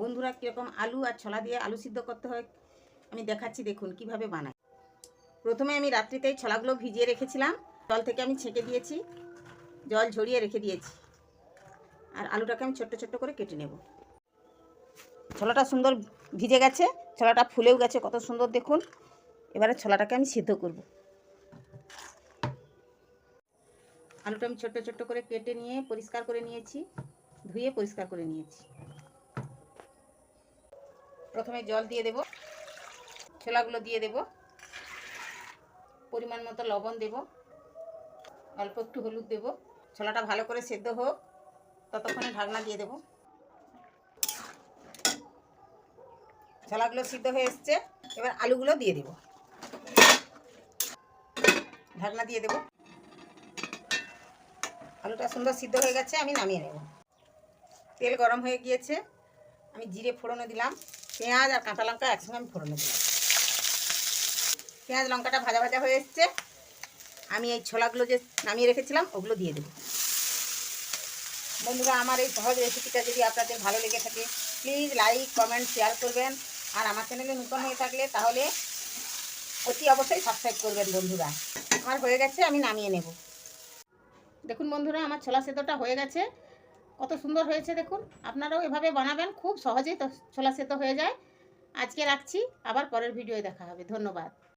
বন্ধুরা কীরকম আলু আর ছোলা দিয়ে আলু সিদ্ধ করতে হয়, আমি দেখাচ্ছি দেখুন কীভাবে বানাই প্রথমে আমি রাত্রিতেই ছোলাগুলো ভিজিয়ে রেখেছিলাম, জল থেকে আমি ছেঁকে দিয়েছি, জল ঝরিয়ে রেখে দিয়েছি, আর আলুটাকে আমি ছোট্ট ছোট্ট করে কেটে নেব। ছোলাটা সুন্দর ভিজে গেছে, ছলাটা ফুলেও গেছে, কত সুন্দর দেখুন। এবারে ছোলাটাকে আমি সিদ্ধ করব। আলুটা আমি ছোট্ট ছোট্ট করে কেটে নিয়ে পরিষ্কার করে নিয়েছি, ধুয়ে পরিষ্কার করে নিয়েছি। প্রথমে জল দিয়ে দেব, ছোলাগুলো দিয়ে দেব, পরিমাণ মতো লবণ দেব, অল্প একটু হলুদ দেব, ছোলাটা ভালো করে সেদ্ধ হোক, ততক্ষণে ঢাকনা দিয়ে দেব। ছোলাগুলো সিদ্ধ হয়ে এসছে, এবার আলুগুলো দিয়ে দেব। ঢাকনা দিয়ে দেব। আলুটা সুন্দর সিদ্ধ হয়ে গেছে, আমি নামিয়ে নেব। তেল গরম হয়ে গিয়েছে, আমি জিরে ফোড়নে দিলাম। পেঁয়াজ আর কাঁচা লঙ্কা একসঙ্গে আমি ফোড়নে দিলাম। পেঁয়াজ, লঙ্কাটা ভাজা ভাজা হয়ে এসছে। আমি এই ছোলাগুলো যে নামিয়ে রেখেছিলাম, ওগুলো দিয়ে দেবো। বন্ধুরা, আমার এই সহজ রেসিপিটা যদি আপনাদের ভালো লেগে থাকে প্লিজ লাইক কমেন্ট শেয়ার করবেন। আর আমার চ্যানেলে নতুন হয়ে থাকলে তাহলে অতি অবশ্যই সাবস্ক্রাইব করবেন বন্ধুরা। আমার হয়ে গেছে, আমি নামিয়ে নেব। দেখুন বন্ধুরা, আমার ছোলা সেদ্ধটা হয়ে গেছে। কত সুন্দর হয়েছে দেখুন। আপনারাও এভাবে বানাবেন, খুব সহজেই তো ছোলা সেদ্ধ হয়ে যায়। আজকে রাখছি, আবার পরের ভিডিওয়ে দেখা হবে। ধন্যবাদ।